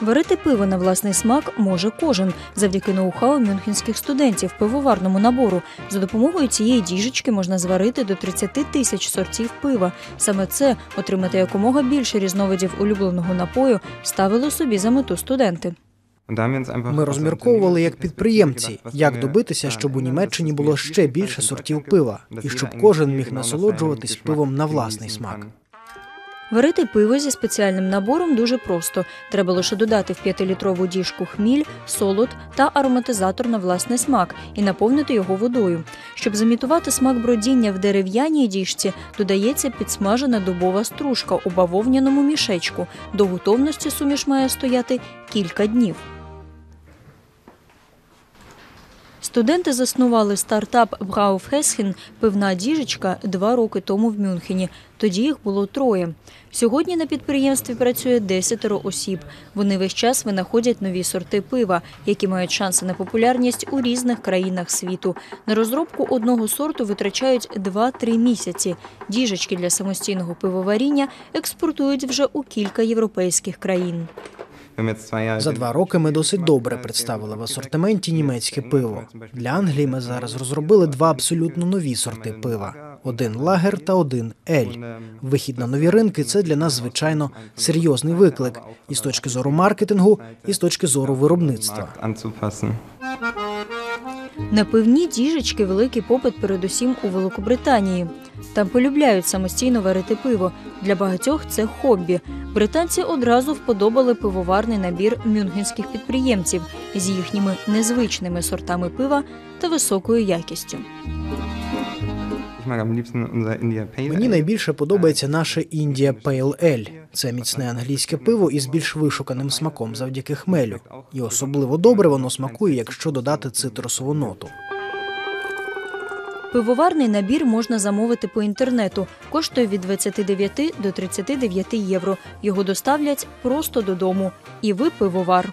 Варити пиво на власний смак може кожен завдяки ноу-хау мюнхенських студентів пивоварному набору. За допомогою цієї діжечки можна зварити до 30 тисяч сортів пива. Саме це отримати якомога більше різновидів улюбленого напою ставили собі за мету студенти. Ми розмірковували як підприємці, як добитися, щоб у Німеччині було ще більше сортів пива, і щоб кожен міг насолоджуватись пивом на власний смак. Варити пиво зі спеціальним набором дуже просто. Треба лише додати в 5-літрову діжку хміль, солод та ароматизатор на власний смак і наповнити його водою. Щоб замітувати смак бродіння в дерев'яній діжці, додається підсмажена дубова стружка у бавовняному мішечку. До готовності суміш має стояти кілька днів. Студенти заснували стартап Брауфхесхен пивна діжечка два роки тому в Мюнхені. Тоді їх було троє. Сьогодні на підприємстві працює десятеро осіб. Вони весь час винаходять нові сорти пива, які мають шанси на популярність у різних країнах світу. На розробку одного сорту витрачають 2-3 місяці. Діжечки для самостійного пивоваріння експортують вже у кілька європейських країн. За два роки ми досить добре представили в асортименті німецьке пиво. Для Англії ми зараз розробили два абсолютно нові сорти пива: один лагер та один ель. Вихід на нові ринки це для нас звичайно серйозний виклик і з точки зору маркетингу, і з точки зору виробництва. На пивні діжечки великий попит передусім у Великобританії. Там полюбляють самостійно варити пиво. Для багатьох це хобі. Британці одразу вподобали пивоварний набір мюнхенських підприємців з їхніми незвичними сортами пива та високою якістю. Мені найбільше подобається наше Індія Pale Ale. Це міцне англійське пиво із більш вишуканим смаком завдяки хмелю. І особливо добре воно смакує, якщо додати цитрусову ноту. Пивоварний набір можна замовити по інтернету. Коштує від 29 до 39 євро. Його доставлять просто додому. І ви пивовар.